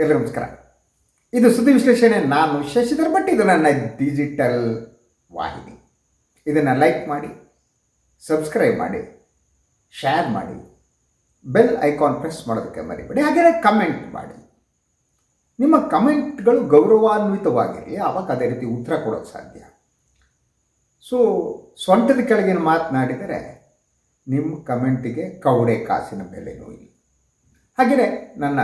ಎಲ್ಲರಿಗೂ ನಮಸ್ಕಾರ. ಇದು ಸುದ್ದಿ ವಿಶ್ಲೇಷಣೆ. ನಾನು ಶಶಿಧರ್ ಭಟ್. ಇದು ನನ್ನ ಡಿಜಿಟಲ್ ವಾಹಿನಿ. ಇದನ್ನು ಲೈಕ್ ಮಾಡಿ ಸಬ್ಸ್ಕ್ರೈಬ್ ಮಾಡಿ ಶೇರ್ ಮಾಡಿ ಬೆಲ್ ಐಕಾನ್ ಪ್ರೆಸ್ ಮಾಡೋದಕ್ಕೆ ಮರಿಬೇಡಿ. ಹಾಗೆಯೇ ಕಮೆಂಟ್ ಮಾಡಿ. ನಿಮ್ಮ ಕಮೆಂಟ್ಗಳು ಗೌರವಾನ್ವಿತವಾಗಿರಲಿ ಆವಾಗ ಅದೇ ರೀತಿ ಉತ್ತರ ಕೊಡೋಕ್ಕೆ ಸಾಧ್ಯ. ಸೊ ಸ್ವಂತದ ಕೆಳಗಿನ ಮಾತನಾಡಿದರೆ ನಿಮ್ಮ ಕಮೆಂಟಿಗೆ ಕೌಡೆ ಕಾಸಿನ ಬೆಲೆನೂ ಇಲ್ಲ ಹಾಗೆಯೇ ನನ್ನ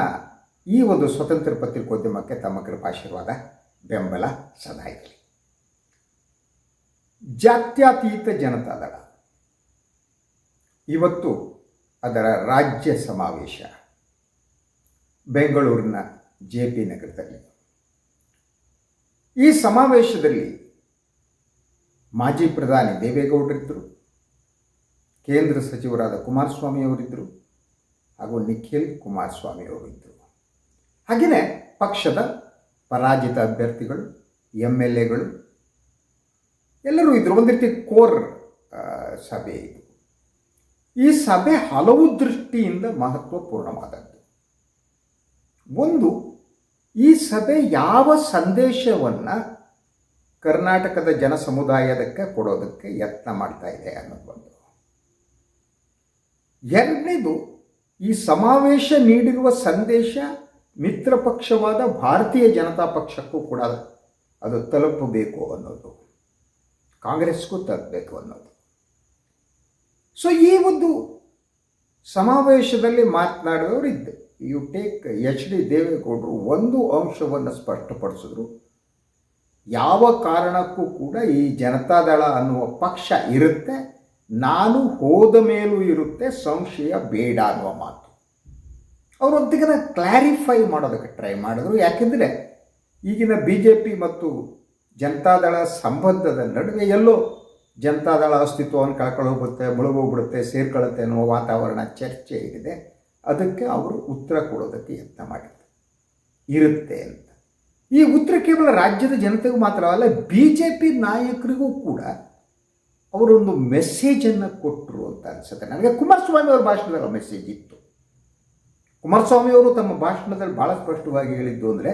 ಈ ಒಂದು ಸ್ವತಂತ್ರ ಪತ್ರಿಕೋದ್ಯಮಕ್ಕೆ ತಮ್ಮ ಕೃಪಾಶೀರ್ವಾದ, ಬೆಂಬಲ ಸದಾ ಇರಲಿ. ಜಾತ್ಯತೀತ ಜನತಾದಳ. ಇವತ್ತು ಅದರ ರಾಜ್ಯ ಸಮಾವೇಶ ಬೆಂಗಳೂರಿನ ಜೆ ಪಿ ನಗರದಲ್ಲಿ. ಈ ಸಮಾವೇಶದಲ್ಲಿ ಮಾಜಿ ಪ್ರಧಾನಿ ದೇವೇಗೌಡರಿದ್ದರು, ಕೇಂದ್ರ ಸಚಿವರಾದ ಕುಮಾರಸ್ವಾಮಿ ಅವರಿದ್ದರು, ಹಾಗೂ ನಿಖಿಲ್ ಕುಮಾರಸ್ವಾಮಿ ಅವರಿದ್ದರು. ಹಾಗೆಯೇ ಪಕ್ಷದ ಪರಾಜಿತ ಅಭ್ಯರ್ಥಿಗಳು ಎಂ ಎಲ್ ಎಗಳು ಎಲ್ಲರೂ ಇದ್ದರು ಒಂದು ರೀತಿ ಕೋರ್ ಸಭೆ ಇದು. ಈ ಸಭೆ ಹಲವು ದೃಷ್ಟಿಯಿಂದ ಮಹತ್ವಪೂರ್ಣವಾದದ್ದು. ಒಂದು, ಈ ಸಭೆ ಯಾವ ಸಂದೇಶವನ್ನು ಕರ್ನಾಟಕದ ಜನ ಸಮುದಾಯದಕ್ಕೆ ಕೊಡೋದಕ್ಕೆ ಯತ್ನ ಮಾಡ್ತಾ ಇದೆ ಅನ್ನೋದು ಒಂದು ಎರಡನೇದು, ಈ ಸಮಾವೇಶ ನೀಡಿರುವ ಸಂದೇಶ ಮಿತ್ರ ಪಕ್ಷವಾದ ಭಾರತೀಯ ಜನತಾ ಪಕ್ಷಕ್ಕೂ ಕೂಡ ಅದು ತಲುಪಬೇಕು ಅನ್ನೋದು. ಕಾಂಗ್ರೆಸ್ಗೂ ತಲುಪಬೇಕು ಅನ್ನೋದು. ಸೊ ಈ ಒಂದು ಸಮಾವೇಶದಲ್ಲಿ ಮಾತನಾಡಿದವರು ಇದ್ದ. ಯು ಟೇಕ್ ಎಚ್ ಡಿ ದೇವೇಗೌಡರು ಒಂದು ಅಂಶವನ್ನು ಸ್ಪಷ್ಟಪಡಿಸಿದ್ರು. ಯಾವ ಕಾರಣಕ್ಕೂ ಕೂಡ ಈ ಜನತಾದಳ ಅನ್ನುವ ಪಕ್ಷ ಇರುತ್ತೆ, ನಾನು ಹೋದ ಮೇಲೂ ಇರುತ್ತೆ, ಸಂಶಯ ಬೇಡ ಅನ್ನುವ ಮಾತು. ಅವರು ಒಂದಿಗನ ಕ್ಲಾರಿಫೈ ಮಾಡೋದಕ್ಕೆ ಟ್ರೈ ಮಾಡಿದ್ರು. ಯಾಕೆಂದರೆ ಈಗಿನ ಬಿ ಜೆ ಪಿ ಮತ್ತು ಜನತಾದಳ ಸಂಬಂಧದ ನಡುವೆ ಎಲ್ಲೋ ಜನತಾದಳ ಅಸ್ತಿತ್ವವನ್ನು ಕಳ್ಕೊಳ್ಳೋಗುತ್ತೆ ಮುಳುಗೋಗ್ಬಿಡುತ್ತೆ ಸೇರ್ಕೊಳ್ಳುತ್ತೆ ಅನ್ನುವ ವಾತಾವರಣ ಚರ್ಚೆ ಇದೆ. ಅದಕ್ಕೆ ಅವರು ಉತ್ತರ ಕೊಡೋದಕ್ಕೆ ಯತ್ನ ಮಾಡಿದ್ರು. ಇರುತ್ತೆ ಅಂತ. ಈ ಉತ್ತರ ಕೇವಲ ರಾಜ್ಯದ ಜನತೆಗೂ ಮಾತ್ರವಲ್ಲ ಬಿ ಜೆ ಪಿ ನಾಯಕರಿಗೂ ಕೂಡ ಅವರೊಂದು ಮೆಸೇಜನ್ನು ಕೊಟ್ಟರು ಅಂತ ಅನಿಸುತ್ತೆ. ನನಗೆ ಕುಮಾರಸ್ವಾಮಿ ಅವರ ಭಾಷಣದಲ್ಲಿ ಮೆಸೇಜ್ ಇತ್ತು. ಕುಮಾರಸ್ವಾಮಿ ಅವರು ತಮ್ಮ ಭಾಷಣದಲ್ಲಿ ಭಾಳ ಸ್ಪಷ್ಟವಾಗಿ ಹೇಳಿದ್ದು ಅಂದರೆ,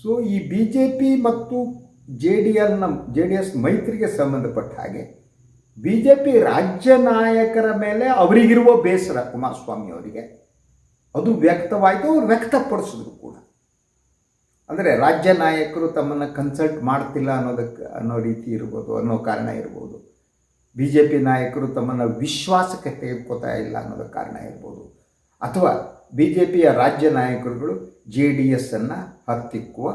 ಸೊ ಈ ಬಿ ಜೆ ಪಿ ಮತ್ತು ಜೆ ಡಿ ಎಲ್ನ ಜೆ ಡಿ ಎಸ್ ಮೈತ್ರಿಗೆ ಸಂಬಂಧಪಟ್ಟ ಹಾಗೆ ಬಿ ಜೆ ಪಿ ರಾಜ್ಯ ನಾಯಕರ ಮೇಲೆ ಅವರಿಗಿರುವ ಬೇಸರ ಕುಮಾರಸ್ವಾಮಿ ಅವರಿಗೆ ಅದು ವ್ಯಕ್ತವಾಯಿತು, ಅವ್ರು ವ್ಯಕ್ತಪಡಿಸಿದ್ರು ಕೂಡ. ಅಂದರೆ ರಾಜ್ಯ ನಾಯಕರು ತಮ್ಮನ್ನು ಕನ್ಸಲ್ಟ್ ಮಾಡ್ತಿಲ್ಲ ಅನ್ನೋದಕ್ಕೆ, ಅನ್ನೋ ರೀತಿ ಇರ್ಬೋದು, ಅನ್ನೋ ಕಾರಣ ಇರ್ಬೋದು. ಬಿ ಜೆ ಪಿ ನಾಯಕರು ತಮ್ಮನ್ನು ವಿಶ್ವಾಸಕ್ಕೆ ತೆಗೆದುಕೋತಾ ಇಲ್ಲ ಅನ್ನೋದಕ್ಕೆ ಕಾರಣ ಇರ್ಬೋದು. ಅಥವಾ ಬಿ ಜೆ ಪಿಯ ರಾಜ್ಯ ನಾಯಕರುಗಳು ಜೆ ಡಿ ಎಸ್ಸನ್ನು ಹತ್ತಿಕ್ಕುವ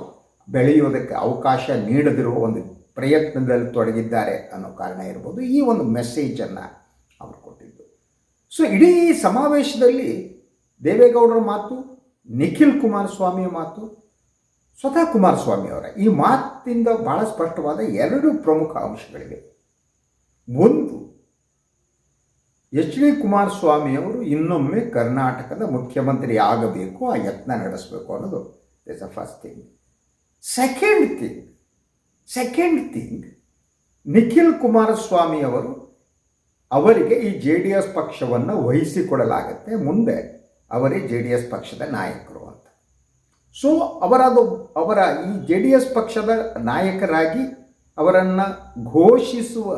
ಬೆಳೆಯೋದಕ್ಕೆ ಅವಕಾಶ ನೀಡದಿರುವ ಒಂದು ಪ್ರಯತ್ನದಲ್ಲಿ ತೊಡಗಿದ್ದಾರೆ ಅನ್ನೋ ಕಾರಣ ಇರ್ಬೋದು. ಈ ಒಂದು ಮೆಸೇಜನ್ನು ಅವರು ಕೊಟ್ಟಿದ್ದು. ಸೊ, ಇಡೀ ಸಮಾವೇಶದಲ್ಲಿ ದೇವೇಗೌಡರ ಮಾತು, ನಿಖಿಲ್ ಕುಮಾರಸ್ವಾಮಿಯ ಮಾತು, ಸ್ವತಃ ಕುಮಾರಸ್ವಾಮಿ ಅವರ, ಈ ಮಾತಿಂದ ಭಾಳ ಸ್ಪಷ್ಟವಾದ ಎರಡು ಪ್ರಮುಖ ಅಂಶಗಳಿವೆ. ಒಂದು ಎಚ್ ಡಿ ಕುಮಾರಸ್ವಾಮಿ ಅವರು ಇನ್ನೊಮ್ಮೆ ಕರ್ನಾಟಕದ ಮುಖ್ಯಮಂತ್ರಿ ಆಗಬೇಕು, ಆ ಯತ್ನ ನಡೆಸಬೇಕು ಅನ್ನೋದು is a first thing second thing second thing Nikhil Kumaraswamy ಅವರು ಅವರಿಗೆ ಈ ಜೆ ಡಿ ಎಸ್ ಪಕ್ಷವನ್ನು ವಹಿಸಿಕೊಡಲಾಗತ್ತೆ, ಮುಂದೆ ಅವರೇ ಜೆ ಡಿ ಎಸ್ ಪಕ್ಷದ ನಾಯಕರು ಅಂತ. ಸೊ ಅವರದು, ಅವರ ಈ ಜೆ ಡಿ ಎಸ್ ಪಕ್ಷದ ನಾಯಕರಾಗಿ ಅವರನ್ನು ಘೋಷಿಸುವ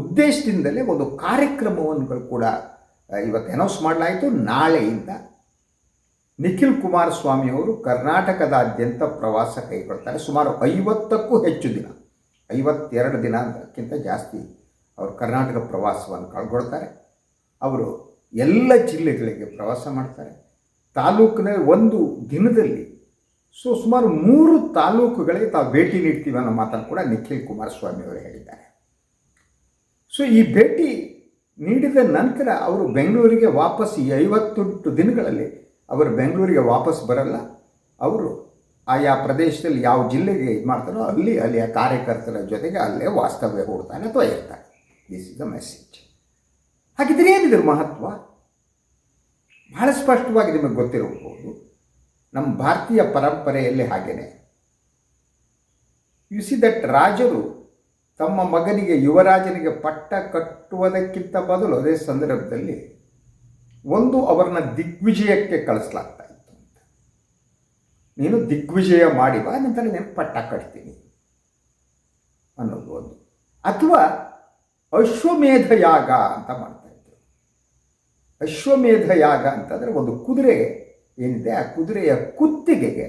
ಉದ್ದೇಶದಿಂದಲೇ ಒಂದು ಕಾರ್ಯಕ್ರಮವನ್ನು ಕೂಡ ಇವತ್ತು ಅನೌನ್ಸ್ ಮಾಡಲಾಯಿತು. ನಾಳೆಯಿಂದ ನಿಖಿಲ್ ಕುಮಾರಸ್ವಾಮಿ ಅವರು ಕರ್ನಾಟಕದಾದ್ಯಂತ ಪ್ರವಾಸ ಕೈಗೊಳ್ತಾರೆ. ಸುಮಾರು ಐವತ್ತಕ್ಕೂ ಹೆಚ್ಚು ದಿನ, ಐವತ್ತೆರಡು ದಿನಕ್ಕಿಂತ ಜಾಸ್ತಿ ಅವರು ಕರ್ನಾಟಕ ಪ್ರವಾಸವನ್ನು ಕಳ್ಕೊಳ್ತಾರೆ. ಅವರು ಎಲ್ಲ ಜಿಲ್ಲೆಗಳಿಗೆ ಪ್ರವಾಸ ಮಾಡ್ತಾರೆ. ತಾಲೂಕಿನ ಒಂದು ದಿನದಲ್ಲಿ ಸೊ, ಸುಮಾರು ಮೂರು ತಾಲೂಕುಗಳಿಗೆ ತಾವು ಭೇಟಿ ನೀಡ್ತೀವಿ ಅನ್ನೋ ಮಾತನ್ನು ಕೂಡ ನಿಖಿಲ್ ಕುಮಾರಸ್ವಾಮಿ ಅವರು ಹೇಳಿದ್ದಾರೆ. ಸೊ ಈ ಭೇಟಿ ನೀಡಿದ ನಂತರ ಅವರು ಬೆಂಗಳೂರಿಗೆ ವಾಪಸ್ ಈ ಐವತ್ತೆಂಟು ದಿನಗಳಲ್ಲಿ ಅವರು ಬೆಂಗಳೂರಿಗೆ ವಾಪಸ್ ಬರಲ್ಲ. ಅವರು ಆಯಾ ಪ್ರದೇಶದಲ್ಲಿ ಯಾವ ಜಿಲ್ಲೆಗೆ ಇದು ಮಾಡ್ತಾರೋ ಅಲ್ಲಿ ಅಲ್ಲಿಯ ಕಾರ್ಯಕರ್ತರ ಜೊತೆಗೆ ಅಲ್ಲೇ ವಾಸ್ತವ್ಯ ಹೂಡ್ತಾನೆ ಅಥವಾ ಇರ್ತಾನೆ. ದಿಸ್ ಇಸ್ ದ ಮೆಸೇಜ್ ಹಾಗಿದ್ರೆ ಏನಿದ್ರ ಮಹತ್ವ? ಬಹಳ ಸ್ಪಷ್ಟವಾಗಿ ನಿಮಗೆ ಗೊತ್ತಿರಬಹುದು. ನಮ್ಮ ಭಾರತೀಯ ಪರಂಪರೆಯಲ್ಲಿ ಹಾಗೇನೆ. ಯು ಸಿ ದಟ್ ರಾಜರು ತಮ್ಮ ಮಗನಿಗೆ, ಯುವರಾಜನಿಗೆ ಪಟ್ಟ ಕಟ್ಟುವುದಕ್ಕಿಂತ ಬದಲು ಅದೇ ಸಂದರ್ಭದಲ್ಲಿ ಒಂದು ಅವರನ್ನ ದಿಗ್ವಿಜಯಕ್ಕೆ ಕಳಿಸ್ಲಾಗ್ತಾ ಇತ್ತು. ನೀನು ದಿಗ್ವಿಜಯ ಮಾಡಿ ಬಾ, ನಂತರ ನೀನು ಪಟ್ಟ ಕಟ್ತೀನಿ ಅನ್ನೋದು. ಒಂದು ಅಥವಾ ಅಶ್ವಮೇಧ ಯಾಗ ಅಂತ ಮಾಡ್ತಾ ಇದ್ರು. ಅಶ್ವಮೇಧ ಯಾಗ ಅಂತಂದರೆ ಒಂದು ಕುದುರೆ ಏನಿದೆ, ಆ ಕುದುರೆಯ ಕುತ್ತಿಗೆಗೆ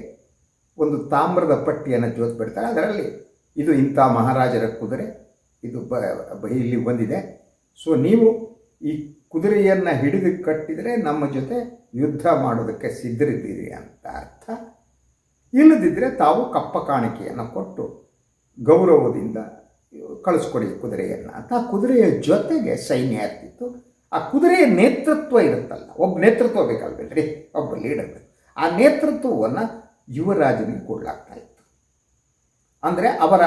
ಒಂದು ತಾಮ್ರದ ಪಟ್ಟಿಯನ್ನು ಜೋತ್ ಅದರಲ್ಲಿ ಇದು ಇಂಥ ಮಹಾರಾಜರ ಕುದುರೆ. ಇದು ಬ ಇಲ್ಲಿ ಬಂದಿದೆ. ಸೊ ನೀವು ಈ ಕುದುರೆಯನ್ನು ಹಿಡಿದು ಕಟ್ಟಿದರೆ ನಮ್ಮ ಜೊತೆ ಯುದ್ಧ ಮಾಡೋದಕ್ಕೆ ಸಿದ್ಧರಿದ್ದೀರಿ ಅಂತ ಅರ್ಥ. ಇಲ್ಲದಿದ್ದರೆ ತಾವು ಕಪ್ಪ ಕಾಣಿಕೆಯನ್ನು ಕೊಟ್ಟು ಗೌರವದಿಂದ ಕಳಿಸ್ಕೊಡಿ ಕುದುರೆಯನ್ನು ಅಂತ ಆ ಕುದುರೆಯ ಜೊತೆಗೆ ಸೈನ್ಯ ಇರ್ತಿತ್ತು ಆ ಕುದುರೆಯ ನೇತೃತ್ವ ಇರುತ್ತಲ್ಲ, ಒಬ್ಬ ನೇತೃತ್ವ ಬೇಕಾಗಬೇಕ್ರಿ ಒಬ್ಬ ಲೀಡರ್ ಆ ನೇತೃತ್ವವನ್ನು ಯುವರಾಜನಿಗೆ ಕೊಡಲಾಗ್ತಾ ಇತ್ತು. ಅಂದರೆ ಅವರ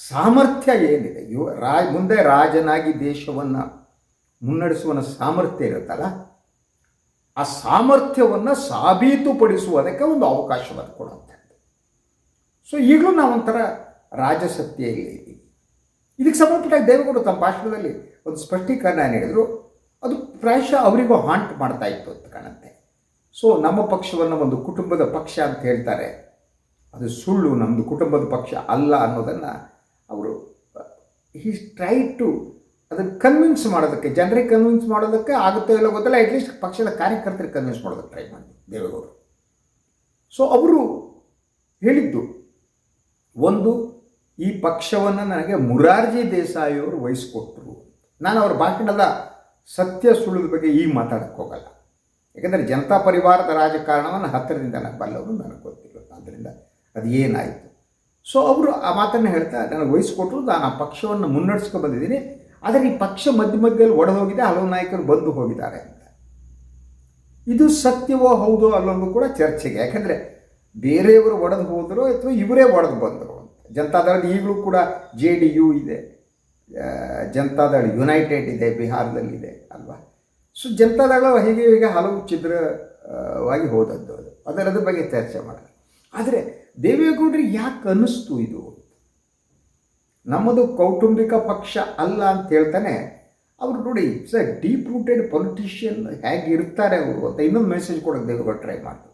ಸಾಮರ್ಥ್ಯ ಏನಿದೆ? ಯುವ ರಾ, ಮುಂದೆ ರಾಜನಾಗಿ ದೇಶವನ್ನು ಮುನ್ನಡೆಸುವ ಸಾಮರ್ಥ್ಯ ಇರುತ್ತಲ್ಲ, ಆ ಸಾಮರ್ಥ್ಯವನ್ನು ಸಾಬೀತುಪಡಿಸುವುದಕ್ಕೆ ಒಂದು ಅವಕಾಶವನ್ನು ಕೊಡುವಂಥದ್ದು. ಸೊ ಈಗಲೂ ನಾವೊಂಥರ ರಾಜಸತ್ತೆಯಲ್ಲಿ ಇದ್ದೀವಿ ಇದಕ್ಕೆ ಸಂಬಂಧಪಟ್ಟ ದೇವೇಗೌಡರು ತಮ್ಮ ಭಾಷಣದಲ್ಲಿ ಒಂದು ಸ್ಪಷ್ಟೀಕರಣ ನೀಡಿದರು. ಅದು ಪ್ರಾಯಶಃ ಅವರಿಗೂ ಹಾಂಟ್ ಮಾಡ್ತಾ ಇತ್ತು ಅಂತ ಕಾಣುತ್ತೆ. ಸೊ ನಮ್ಮ ಪಕ್ಷವನ್ನು ಒಂದು ಕುಟುಂಬದ ಪಕ್ಷ ಅಂತ ಹೇಳ್ತಾರೆ. ಅದು ಸುಳ್ಳು ನಮ್ಮದು ಕುಟುಂಬದ ಪಕ್ಷ ಅಲ್ಲ ಅನ್ನೋದನ್ನು ಅವರು ಹೀ ಟ್ರೈ ಟು ಅದನ್ನು ಕನ್ವಿನ್ಸ್ ಮಾಡೋದಕ್ಕೆ, ಜನರಿಗೆ ಕನ್ವಿನ್ಸ್ ಮಾಡೋದಕ್ಕೆ ಆಗುತ್ತೋ ಇಲ್ಲ ಗೊತ್ತಿಲ್ಲ ಅಟ್ಲೀಸ್ಟ್ ಪಕ್ಷದ ಕಾರ್ಯಕರ್ತರಿಗೆ ಕನ್ವಿನ್ಸ್ ಮಾಡೋದಕ್ಕೆ ಟ್ರೈ ಮಾಡಿ, ದೇವೇಗೌಡರು. ಸೊ ಅವರು ಹೇಳಿದ್ದು, ಒಂದು, ಈ ಪಕ್ಷವನ್ನು ನನಗೆ ಮುರಾರ್ಜಿ ದೇಸಾಯಿಯವರು ವಹಿಸ್ಕೊಟ್ರು. ನಾನು ಅವ್ರ ಭಾಷಣದ ಸತ್ಯ ಸುಳ್ಳು ಬಗ್ಗೆ ಈಗ ಮಾತಾಡಕ್ಕೆ ಹೋಗಲ್ಲ. ಯಾಕಂದರೆ ಜನತಾ ಪರಿವಾರದ ರಾಜಕಾರಣವನ್ನು ಹತ್ತಿರದಿಂದ ನಾನು ಬಲ್ಲವರು ನನಗೆ ಗೊತ್ತಿಲ್ಲ. ಆದ್ದರಿಂದ ಅದು ಏನಾಯಿತು? ಸೊ ಅವರು ಆ ಮಾತನ್ನು ಹೇಳ್ತಾ ನನಗೆ ವಹಿಸ್ಕೊಟ್ರು, ನಾನು ಆ ಪಕ್ಷವನ್ನು ಮುನ್ನಡೆಸ್ಕೊಂಡು ಬಂದಿದ್ದೀನಿ. ಆದರೆ ಈ ಪಕ್ಷ ಮಧ್ಯ ಮಧ್ಯದಲ್ಲಿ ಒಡೆದೋಗಿದೆ ಹಲವು ನಾಯಕರು ಬಂದು ಹೋಗಿದ್ದಾರೆ ಅಂತ. ಇದು ಸತ್ಯವೋ ಹೌದೋ ಅಲ್ಲೊಂದು ಕೂಡ ಚರ್ಚೆಗೆ. ಯಾಕಂದರೆ ಬೇರೆಯವರು ಒಡೆದು ಹೋದರು ಅಥವಾ ಇವರೇ ಒಡೆದು ಬಂದರು ಅಂತ. ಜನತಾದಳ ಈಗಲೂ ಕೂಡ ಜೆ ಡಿ ಯು ಇದೆ. ಜನತಾದಳ ಯುನೈಟೆಡ್ ಇದೆ, ಬಿಹಾರದಲ್ಲಿದೆ, ಅಲ್ವಾ? ಸೊ ಜನತಾದಳ ಹೀಗೆ ಹೀಗೆ ಹಲವು ಛಿದ್ರವಾಗಿ ಹೋದದ್ದು ಅದು. ಅದರದ ಬಗ್ಗೆ ಚರ್ಚೆ ಮಾಡೋಣ. ಆದರೆ ದೇವೇಗೌಡರಿಗೆ ಯಾಕೆ ಅನ್ನಿಸ್ತು ಇದು? ನಮ್ಮದು ಕೌಟುಂಬಿಕ ಪಕ್ಷ ಅಲ್ಲ ಅಂತ ಹೇಳ್ತಾನೆ. ಅವರು ನೋಡಿ ಸರ್ ಡೀಪ್ ರೂಟೆಡ್ ಪೊಲಿಟಿಷಿಯನ್ ಹೇಗೆ ಇರ್ತಾರೆ ಅವರು ಅಂತ ಇನ್ನೊಂದು ಮೆಸೇಜ್ ಕೊಡೋಕೆ ದೇವೇಗೌಡ ಟ್ರೈ ಮಾಡ್ತು.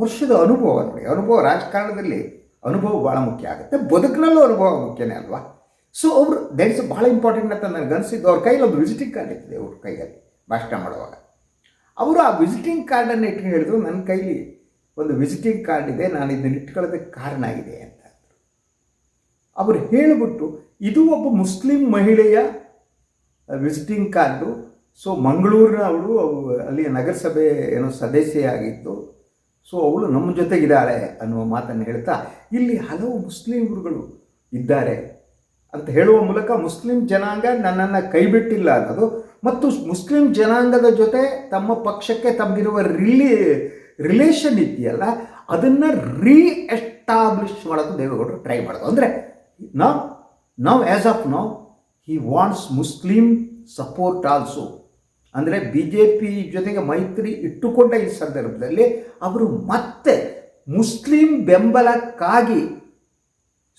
ವರ್ಷದ ಅನುಭವ ನೋಡಿ. ಅನುಭವ ರಾಜಕಾರಣದಲ್ಲಿ ಅನುಭವ ಭಾಳ ಮುಖ್ಯ ಆಗುತ್ತೆ. ಬದುಕಿನಲ್ಲೂ ಅನುಭವ ಮುಖ್ಯನೇ ಅಲ್ವಾ? ಸೊ ಅವರು ದಟ್ ಇಸ್ ಭಾಳ ಇಂಪಾರ್ಟೆಂಟ್ ಅಂತ ನನಗೆ ಅನಿಸಿದ್ದು. ಅವ್ರ ಕೈಯಲ್ಲಿ ಒಂದು ವಿಸಿಟಿಂಗ್ ಕಾರ್ಡ್ ಇರ್ತದೆ ಅವ್ರ ಕೈಯಲ್ಲಿ ಭಾಷಣ ಮಾಡುವಾಗ. ಅವರು ಆ ವಿಸಿಟಿಂಗ್ ಕಾರ್ಡನ್ನು ಇಟ್ಟು ಹೇಳಿದ್ರು, ನನ್ನ ಕೈಲಿ ಒಂದು ವಿಸಿಟಿಂಗ್ ಕಾರ್ಡ್ ಇದೆ, ನಾನು ಇದನ್ನ ಇಟ್ಕೊಳ್ಳೋದಕ್ಕೆ ಕಾರಣ ಆಗಿದೆ ಅಂತ ಅವರು ಹೇಳಿಬಿಟ್ಟು, ಇದು ಒಬ್ಬ ಮುಸ್ಲಿಂ ಮಹಿಳೆಯ ವಿಸಿಟಿಂಗ್ ಕಾರ್ಡು ಸೊ ಮಂಗಳೂರಿನ ಅವಳು, ಅವು- ಅಲ್ಲಿಯ ನಗರಸಭೆ ಏನೋ ಸದಸ್ಯೆಯಾಗಿತ್ತು ಸೊ ಅವಳು ನಮ್ಮ ಜೊತೆಗಿದ್ದಾಳೆ ಅನ್ನುವ ಮಾತನ್ನು ಹೇಳ್ತಾ, ಇಲ್ಲಿ ಹಲವು ಮುಸ್ಲಿಮರುಗಳು ಇದ್ದಾರೆ ಅಂತ ಹೇಳುವ ಮೂಲಕ ಮುಸ್ಲಿಂ ಜನಾಂಗ ನನ್ನನ್ನು ಕೈಬಿಟ್ಟಿಲ್ಲ ಅನ್ನೋದು, ಮತ್ತು ಮುಸ್ಲಿಂ ಜನಾಂಗದ ಜೊತೆ ತಮ್ಮ ಪಕ್ಷಕ್ಕೆ ತಮಗಿರುವ ರಿಲಿ ರಿಲೇಷನ್ ಇದೆಯಲ್ಲ ಅದನ್ನು ರೀ ಎಸ್ಟಾಬ್ಲಿಷ್ ಮಾಡೋದು ದೇವೇಗೌಡರು ಟ್ರೈ ಮಾಡೋದು. ಅಂದರೆ ನಾವು ನಾವು as of now he wants Muslim support also ಅಂದರೆ ಬಿ ಜೆ ಪಿ ಜೊತೆಗೆ ಮೈತ್ರಿ ಇಟ್ಟುಕೊಂಡ ಈ ಸಂದರ್ಭದಲ್ಲಿ ಅವರು ಮತ್ತೆ ಮುಸ್ಲಿಂ ಬೆಂಬಲಕ್ಕಾಗಿ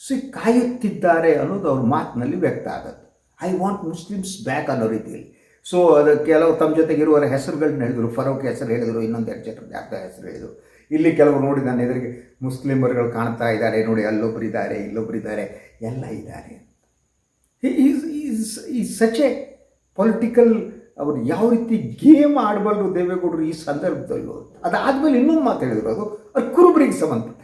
ಸಿ ಕಾಯುತ್ತಿದ್ದಾರೆ ಅನ್ನೋದು ಅವ್ರ ಮಾತಿನಲ್ಲಿ ವ್ಯಕ್ತ ಆಗುತ್ತೆ. ಐ ವಾಂಟ್ ಮುಸ್ಲಿಮ್ಸ್ ಬ್ಯಾಕ್ ಅನ್ನೋ ರೀತಿಯಲ್ಲಿ. ಸೊ ಅದು ಕೆಲವು ತಮ್ಮ ಜೊತೆಗಿರುವವರ ಹೆಸರುಗಳನ್ನ ಹೇಳಿದರು. ಫರೋಕ್ ಹೆಸರು ಹೇಳಿದರು, ಇನ್ನೊಂದು ಎರಡು ಜನರು ಜಾತ ಹೆಸರು ಹೇಳಿದರು. ಇಲ್ಲಿ ಕೆಲವರು ನೋಡಿ ನನ್ನ ಎದುರಿಗೆ ಮುಸ್ಲಿಮರುಗಳು ಕಾಣ್ತಾ ಇದ್ದಾರೆ. ನೋಡಿ ಅಲ್ಲೊಬ್ಬರು ಇದ್ದಾರೆ ಇಲ್ಲೊಬ್ಬರು ಇದ್ದಾರೆ, ಎಲ್ಲ ಇದ್ದಾರೆ is is such a political ಅವರು ಯಾವ ರೀತಿ ಗೇಮ್ ಆಡಬಲ್ಲರು ದೇವೇಗೌಡರು ಈ ಸಂದರ್ಭದಲ್ಲೂ ಅದಾದಮೇಲೆ ಇನ್ನೊಂದು ಮಾತು ಹೇಳಿದರು ಅದು ಅದು ಕುರುಬರಿಗೆ ಸಂಬಂಧಪಟ್ಟ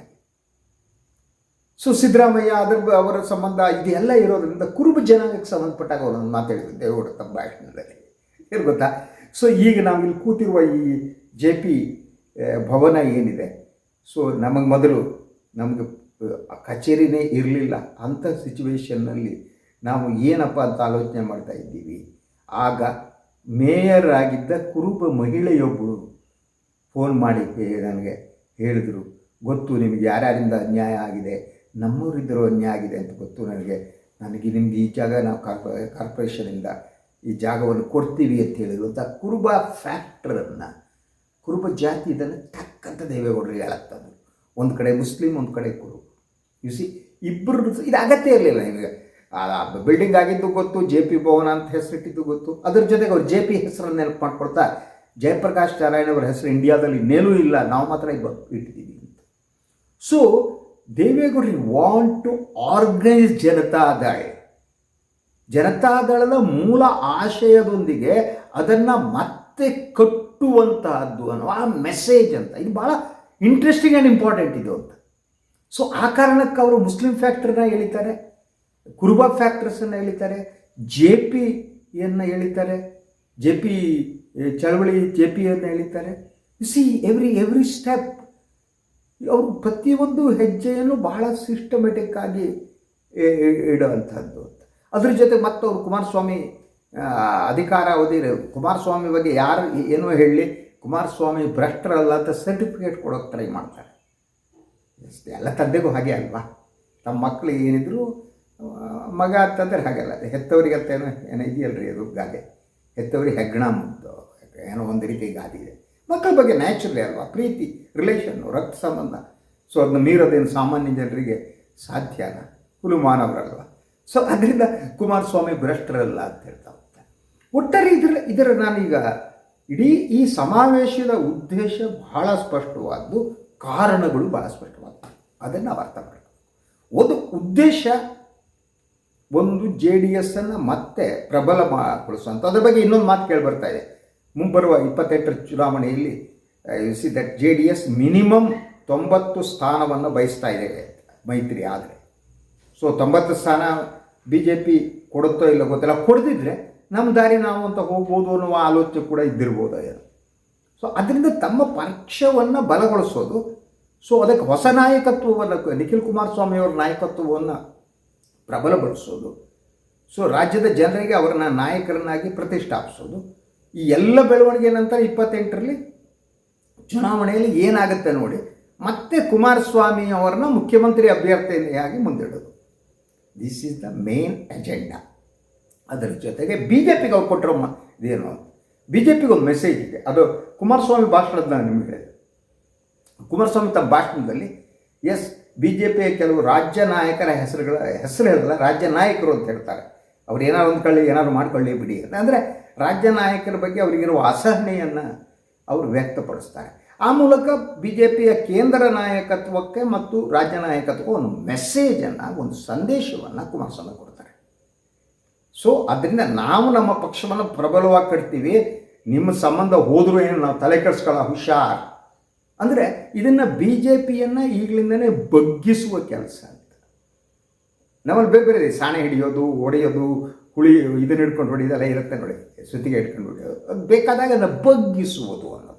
ಸೊ ಸಿದ್ದರಾಮಯ್ಯ ಅದರ ಅವರ ಸಂಬಂಧ ಇದೆಲ್ಲ ಇರೋದರಿಂದ ಕುರುಬ ಜನಾಂಗಕ್ಕೆ ಸಂಬಂಧಪಟ್ಟಾಗ ಅವರೊಂದು ಹೇಳಿದರು ದೇವೇಗೌಡರು ತಮ್ಮ ಭಾಷಣದಲ್ಲಿ. ಏನು ಗೊತ್ತಾ? ಸೊ ಈಗ ನಾವು ಇಲ್ಲಿ ಕೂತಿರುವ ಈ ಜೆ ಪಿ ಭವನ ಏನಿದೆ? ಸೊ ನಮಗೆ ಮೊದಲು ನಮಗೆ ಕಚೇರಿನೇ ಇರಲಿಲ್ಲ. ಅಂಥ ಸಿಚುವೇಶನ್ನಲ್ಲಿ ನಾವು ಏನಪ್ಪ ಅಂತ ಆಲೋಚನೆ ಮಾಡ್ತಾ ಇದ್ದೀವಿ? ಆಗ ಮೇಯರ್ ಆಗಿದ್ದ ಕುರುಬ ಮಹಿಳೆಯೊಬ್ಬರು ಫೋನ್ ಮಾಡಿ ನನಗೆ ಹೇಳಿದರು. ಗೊತ್ತು ನಿಮಗೆ ಯಾರ್ಯಾರಿಂದ ಅನ್ಯಾಯ ಆಗಿದೆ? ನಮ್ಮವರಿದ್ದರೂ ಅನ್ಯಾಯ ಆಗಿದೆ ಅಂತ ಗೊತ್ತು ನನಗೆ. ನನಗೆ ನಿಮ್ಗೆ ಈ ಜಾಗ ನಾವು ಕಾರ್ಪೊ ಕಾರ್ಪೊರೇಷನಿಂದ ಈ ಜಾಗವನ್ನು ಕೊಡ್ತೀವಿ ಅಂತ ಹೇಳಿರುವಂಥ ಕುರುಬ ಫ್ಯಾಕ್ಟ್ರನ್ನು, ಕುರುಬ ಜಾತಿ ಇದನ್ನು ತಕ್ಕಂಥ ದೇವೇಗೌಡರು ಹೇಳತ್ತಂದ್ರು ಒಂದು ಕಡೆ ಮುಸ್ಲಿಂ, ಒಂದು ಕಡೆ ಕುರು ಸಿ ಇಬ್ಬರು ಇದು ಅಗತ್ಯ ಇರಲಿಲ್ಲ ನಿಮಗೆ. ಬಿಲ್ಡಿಂಗ್ ಆಗಿದ್ದು ಗೊತ್ತು ಜೆ ಪಿ ಭವನ ಅಂತ ಹೆಸರಿಟ್ಟಿದ್ದು ಗೊತ್ತು. ಅದ್ರ ಜೊತೆಗೆ ಅವ್ರು ಜೆ ಪಿ ಹೆಸರನ್ನು ನೆನಪು ಮಾಡ್ಕೊಳ್ತಾ ಜಯಪ್ರಕಾಶ್ ನಾರಾಯಣ ಅವರ ಹೆಸರು ಇಂಡಿಯಾದಲ್ಲಿ ಇನ್ನೇನೂ ಇಲ್ಲ, ನಾವು ಮಾತ್ರ ಇಟ್ಟಿದ್ದೀವಿ ಅಂತ. ಸೊ ದೇವೇಗೌಡರು ವಾಂಟ್ ಟು ಆರ್ಗನೈಸ್ ಜನತಾದಳ ಜನತಾದಳದ ಮೂಲ ಆಶಯದೊಂದಿಗೆ ಅದನ್ನು ಮತ್ತೆ ಕಟ್ಟುವಂತಹದ್ದು ಅನ್ನೋ ಆ ಮೆಸೇಜ್ ಅಂತ. ಇದು ಭಾಳ ಇಂಟ್ರೆಸ್ಟಿಂಗ್ ಆ್ಯಂಡ್ ಇಂಪಾರ್ಟೆಂಟ್ ಇದು ಅಂತ. ಸೊ ಆ ಕಾರಣಕ್ಕೆ ಅವರು ಮುಸ್ಲಿಂ ಫ್ಯಾಕ್ಟ್ರಿನ ಎಳಿತಾರೆ ಕುರುಬ ಫ್ಯಾಕ್ಟ್ರಸನ್ನು ಎಳಿತಾರೆ ಜೆ ಪಿಯನ್ನು ಎಳಿತಾರೆ ಜೆ ಪಿ ಚಳವಳಿ ಜೆ ಪಿಯನ್ನು ಎಳಿತಾರೆ. ಸಿ ಎವ್ರಿ ಎವ್ರಿ ಸ್ಟೆಪ್ ಅವರು ಪ್ರತಿಯೊಂದು ಹೆಜ್ಜೆಯನ್ನು ಬಹಳ ಸಿಸ್ಟಮೆಟಿಕ್ ಆಗಿ ಇಡುವಂಥದ್ದು ಅಂತ. ಅದ್ರ ಜೊತೆ ಮತ್ತವರು ಕುಮಾರಸ್ವಾಮಿ ಅಧಿಕಾರ ಅವಧಿ ಕುಮಾರಸ್ವಾಮಿ ಬಗ್ಗೆ ಯಾರು ಏನೋ ಹೇಳಲಿ ಕುಮಾರಸ್ವಾಮಿ ಭ್ರಷ್ಟರಲ್ಲ ಅಂತ ಸರ್ಟಿಫಿಕೇಟ್ ಕೊಡೋಕೆ ಟ್ರೈ ಮಾಡ್ತಾರೆ. ಎಲ್ಲ ತಂದೆಗೂ ಹಾಗೆ ಅಲ್ವಾ? ತಮ್ಮ ಮಕ್ಕಳು ಏನಿದ್ರು ಮಗ ಅಂತಂದ್ರೆ ಹಾಗೆಲ್ಲ. ಹೆತ್ತವರಿಗೆ ಅಂತ ಏನೋ ಏನೋ ಇದೆಯಲ್ರಿ ಅದು ಗಾದೆ? ಹೆತ್ತವರಿಗೆ ಹೆಗ್ಗಣ ಮುದ್ದು ಏನೋ ಒಂದು ರೀತಿ ಗಾದೆ ಇದೆ. ಮಕ್ಕಳ ಬಗ್ಗೆ ನ್ಯಾಚುರಲಿ ಅಲ್ವಾ? ಪ್ರೀತಿ ರಿಲೇಷನ್ನು ರಕ್ತ ಸಂಬಂಧ. ಸೊ ಅದನ್ನ ಮೀರೋದೇನು ಸಾಮಾನ್ಯ ಜನರಿಗೆ ಸಾಧ್ಯನ ಹುಲು ಮಾನವರಲ್ವ ಸೊ ಅದರಿಂದ ಕುಮಾರಸ್ವಾಮಿ ಭ್ರಷ್ಟರಲ್ಲ ಅಂತ ಹೇಳ್ತಾ ಹೋಗ್ತಾರೆ. ಒಟ್ಟಾರೆ ಇದರ ಇದರ ನಾನೀಗ ಇಡೀ ಈ ಸಮಾವೇಶದ ಉದ್ದೇಶ ಬಹಳ ಸ್ಪಷ್ಟವಾದ್ದು, ಕಾರಣಗಳು ಬಹಳ ಸ್ಪಷ್ಟವಾದ ಅದನ್ನು ನಾವು ಅರ್ಥ ಮಾಡಬೇಕು ಒಂದು ಉದ್ದೇಶ, ಒಂದು ಜೆ ಡಿ ಎಸ್ಸನ್ನು ಮತ್ತೆ ಪ್ರಬಲ ಮಾಡಿಸುವಂಥ ಅದರ ಬಗ್ಗೆ ಇನ್ನೊಂದು ಮಾತು ಕೇಳಿ ಬರ್ತಾ ಇದೆ. ಮುಂಬರುವ ಇಪ್ಪತ್ತೆಂಟರ ಚುನಾವಣೆಯಲ್ಲಿ see that J D S minimum ತೊಂಬತ್ತು ಸ್ಥಾನವನ್ನು ಬಯಸ್ತಾ ಇದೆ ಮೈತ್ರಿ ಆದರೆ. ಸೊ ತೊಂಬತ್ತು ಸ್ಥಾನ ಬಿ ಜೆ ಪಿ ಕೊಡುತ್ತೋ ಇಲ್ಲ ಗೊತ್ತಿಲ್ಲ. ಕೊಡದಿದ್ರೆ ನಮ್ಮ ದಾರಿ ನಾವು ಅಂತ ಹೋಗ್ಬೋದು ಅನ್ನುವ ಆಲೋಚನೆ ಕೂಡ ಇದ್ದಿರ್ಬೋದು ಏನು ಸೊ ಅದರಿಂದ ತಮ್ಮ ಪಕ್ಷವನ್ನು ಬಲಗೊಳಿಸೋದು. ಸೊ ಅದಕ್ಕೆ ಹೊಸ ನಾಯಕತ್ವವನ್ನು ನಿಖಿಲ್ ಕುಮಾರಸ್ವಾಮಿ ಅವರ ನಾಯಕತ್ವವನ್ನು ಪ್ರಬಲಗೊಳಿಸೋದು. ಸೊ ರಾಜ್ಯದ ಜನರಿಗೆ ಅವರನ್ನ ನಾಯಕರನ್ನಾಗಿ ಪ್ರತಿಷ್ಠಾಪಿಸೋದು. ಈ ಎಲ್ಲ ಬೆಳವಣಿಗೆ ನಂತರ ಇಪ್ಪತ್ತೆಂಟರಲ್ಲಿ ಚುನಾವಣೆಯಲ್ಲಿ ಏನಾಗುತ್ತೆ ನೋಡಿ, ಮತ್ತೆ ಕುಮಾರಸ್ವಾಮಿ ಅವರನ್ನ ಮುಖ್ಯಮಂತ್ರಿ ಅಭ್ಯರ್ಥಿಯಾಗಿ ಮುಂದಿಡೋದು. This is the main agenda ಅದರ ಜೊತೆಗೆ ಬಿ ಜೆ ಪಿಗೆ ಅವ್ರು ಕೊಟ್ಟಿರೋ ಇದೇನು? ಬಿ ಜೆ ಪಿಗೆ ಒಂದು ಮೆಸೇಜ್ ಇದೆ. ಅದು ಕುಮಾರಸ್ವಾಮಿ ಭಾಷಣದ ನಾನು ನಿಮಗೆ ಹೇಳಿದೆ. ಕುಮಾರಸ್ವಾಮಿ ತಮ್ಮ ಭಾಷಣದಲ್ಲಿ ಎಸ್ ಬಿ ಜೆ ಪಿಯ ಕೆಲವು ರಾಜ್ಯ ನಾಯಕರ ಹೆಸರುಗಳ ಹೆಸರು ಹೇಳಲ್ಲ ರಾಜ್ಯ ನಾಯಕರು ಅಂತ ಹೇಳ್ತಾರೆ. ಅವ್ರು ಏನಾರು ಅಂದ್ಕೊಳ್ಳಿ, ಏನಾದ್ರು ಮಾಡ್ಕೊಳ್ಳಿ ಬಿಡಿ. ಅಂದರೆ ರಾಜ್ಯ ನಾಯಕರ ಬಗ್ಗೆ ಅವರಿಗಿರುವ ಅಸಹನೆಯನ್ನು ಅವರು ವ್ಯಕ್ತಪಡಿಸ್ತಾರೆ. ಆ ಮೂಲಕ ಬಿ ಜೆ ಪಿಯ ಕೇಂದ್ರ ನಾಯಕತ್ವಕ್ಕೆ ಮತ್ತು ರಾಜ್ಯ ನಾಯಕತ್ವಕ್ಕೆ ಒಂದು ಮೆಸೇಜನ್ನು ಒಂದು ಸಂದೇಶವನ್ನು ಕುಮಾರಸ್ವಾಮಿ ಕೊಡ್ತಾರೆ. ಸೊ ಅದರಿಂದ ನಾವು ನಮ್ಮ ಪಕ್ಷವನ್ನು ಪ್ರಬಲವಾಗಿ ಕಟ್ತೀವಿ. ನಿಮ್ಮ ಸಂಬಂಧ ಹೋದರೂ ಏನು, ನಾವು ತಲೆ ಕೆಡಿಸ್ಕೊಳ್ಳೋ ಹುಷಾರ್. ಅಂದರೆ ಇದನ್ನು ಬಿ ಜೆ ಪಿಯನ್ನು ಈಗಲಿಂದನೇ ಬಗ್ಗಿಸುವ ಕೆಲಸ ಅಂತ. ನಮ್ಮಲ್ಲಿ ಬೇರೆ ಬೇರೆ. ಸಾಣೆ ಹಿಡಿಯೋದು, ಹೊಡೆಯೋದು, ಹುಳಿ ಇದನ್ನ ಹಿಡ್ಕೊಂಡು ಹೊಡಿಯೋದೆಲ್ಲ ಇರುತ್ತೆ ನೋಡಿ. ಸುತ್ತಿಗೆ ಹಿಡ್ಕೊಂಡು ಹೊಡಿಯೋದು. ಬೇಕಾದಾಗ ಅದನ್ನು ಬಗ್ಗಿಸುವುದು ಅನ್ನೋದು.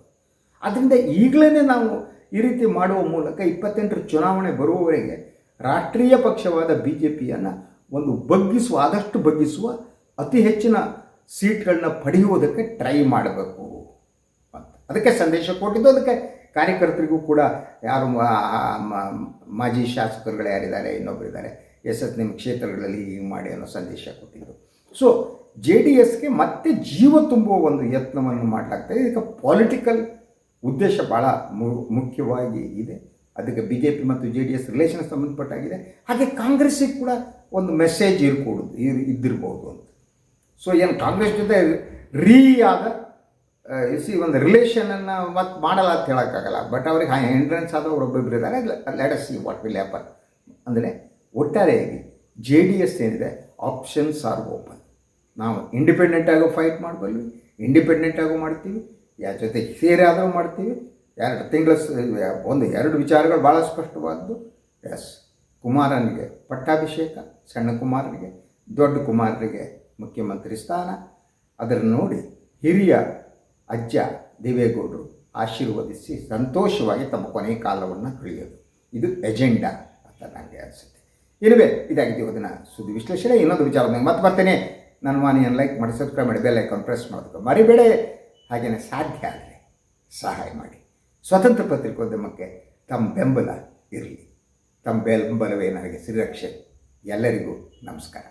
ಅದರಿಂದ ಈಗಲೇ ನಾವು ಈ ರೀತಿ ಮಾಡುವ ಮೂಲಕ ಇಪ್ಪತ್ತೆಂಟರ ಚುನಾವಣೆ ಬರುವವರೆಗೆ ರಾಷ್ಟ್ರೀಯ ಪಕ್ಷವಾದ ಬಿ ಜೆ ಪಿಯನ್ನು ಒಂದು ಬಗ್ಗಿಸುವ, ಆದಷ್ಟು ಬಗ್ಗಿಸುವ ಅತಿ ಹೆಚ್ಚಿನ ಸೀಟ್ಗಳನ್ನ ಪಡೆಯುವುದಕ್ಕೆ ಟ್ರೈ ಮಾಡಬೇಕು ಅಂತ. ಅದಕ್ಕೆ ಸಂದೇಶ ಕೊಟ್ಟಿದ್ದು, ಅದಕ್ಕೆ ಕಾರ್ಯಕರ್ತರಿಗೂ ಕೂಡ ಯಾರು ಮಾಜಿ ಶಾಸಕರುಗಳು ಯಾರಿದ್ದಾರೆ ಇನ್ನೊಬ್ಬರಿದ್ದಾರೆ ಎಸ್ ಎಸ್ ನಿಮ್ಮ ಕ್ಷೇತ್ರಗಳಲ್ಲಿ ಹೀಗೆ ಮಾಡಿ ಅನ್ನೋ ಸಂದೇಶ ಕೊಟ್ಟಿದ್ದು. ಸೊ ಜೆ ಡಿ ಎಸ್ಗೆ ಮತ್ತೆ ಜೀವ ತುಂಬುವ ಒಂದು ಯತ್ನವನ್ನು ಮಾಡಲಾಗ್ತದೆ ಇದಕ್ಕೆ ಪೊಲಿಟಿಕಲ್ ಉದ್ದೇಶ ಭಾಳ ಮುಖ್ಯವಾಗಿ ಇದೆ. ಅದಕ್ಕೆ ಬಿ ಜೆ ಪಿ ಮತ್ತು ಜೆ ಡಿ ಎಸ್ ರಿಲೇಷನ್ ಸಂಬಂಧಪಟ್ಟಾಗಿದೆ. ಹಾಗೆ ಕಾಂಗ್ರೆಸ್ಸಿಗೆ ಕೂಡ ಒಂದು ಮೆಸೇಜ್ ಇರ್ಕೊಡೋದು, ಇರ್, ಇದ್ದಿರ್ಬೋದು ಅಂತ. ಸೊ ಏನು ಕಾಂಗ್ರೆಸ್ ಜೊತೆ ರೀ ಆದ ಸಿ ಒಂದು ರಿಲೇಷನನ್ನು ಮತ್ತೆ ಮಾಡಲ್ಲ ಅಂತ ಹೇಳೋಕ್ಕಾಗಲ್ಲ. ಬಟ್ ಅವ್ರಿಗೆ ಎಂಟ್ರೆನ್ಸ್ ಆದವರು ಒಬ್ಬೊಬ್ಬರು ಇದ್ದಾರೆ let see what will happen ಅಂದರೆ ಒಟ್ಟಾರೆಯಾಗಿ ಜೆ ಡಿ ಎಸ್ ಏನಿದೆ ಆಪ್ಷನ್ಸ್ ಆರ್ ಓಪನ್ ನಾವು ಇಂಡಿಪೆಂಡೆಂಟಾಗೂ ಫೈಟ್ ಮಾಡಬಲ್ವಿ ಇಂಡಿಪೆಂಡೆಂಟಾಗೂ ಮಾಡ್ತೀವಿ. ಯಾರ ಜೊತೆ ಸೇರಿ ಆದರೂ ಮಾಡ್ತೀವಿ. ಎರಡು ತಿಂಗಳ ಒಂದು ಎರಡು ವಿಚಾರಗಳು ಭಾಳ ಸ್ಪಷ್ಟವಾದ್ದು. ಎಸ್ ಕುಮಾರನಿಗೆ ಪಟ್ಟಾಭಿಷೇಕ, ಸಣ್ಣ ಕುಮಾರನಿಗೆ, ದೊಡ್ಡ ಕುಮಾರನಿಗೆ ಮುಖ್ಯಮಂತ್ರಿ ಸ್ಥಾನ. ಅದನ್ನು ನೋಡಿ ಹಿರಿಯ ಅಜ್ಜ ದೇವೇಗೌಡರು ಆಶೀರ್ವದಿಸಿ ಸಂತೋಷವಾಗಿ ತಮ್ಮ ಕೊನೆಯ ಕಾಲವನ್ನು ಕಳೆಯೋದು. ಇದು ಎಜೆಂಡಾ ಅಂತ ನನಗೆ ಅನಿಸುತ್ತೆ. ಇರುವೆ ಇದಾಗಿದೆ ಇವತ್ತಿನ ಸುದ್ದಿ ವಿಶ್ಲೇಷಣೆ. ಇನ್ನೊಂದು ವಿಚಾರದಲ್ಲಿ ಮತ್ತೆ ಬರ್ತೇನೆ. ನನ್ನ ಮಾನಿಯನ್ನು ಲೈಕ್ ಮಾಡಿ ಸಬ್ಸ್ಕ್ರೈಬ್ ಮಾಡಿ ಬೆಲ್ ಐಕಾನ್ ಪ್ರೆಸ್ ಮಾಡೋದಕ್ಕೆ ಮರಿಬೇಡ. ಹಾಗೆಯೇ ಸಾಧ್ಯ ಆದರೆ ಸಹಾಯ ಮಾಡಿ. ಸ್ವತಂತ್ರ ಪತ್ರಿಕೋದ್ಯಮಕ್ಕೆ ತಮ್ಮ ಬೆಂಬಲ ಇರಲಿ. ತಮ್ಮ ಬೆಂಬಲವೇ ನನಗೆ ಶ್ರೀರಕ್ಷೆ ಎಲ್ಲರಿಗೂ ನಮಸ್ಕಾರ.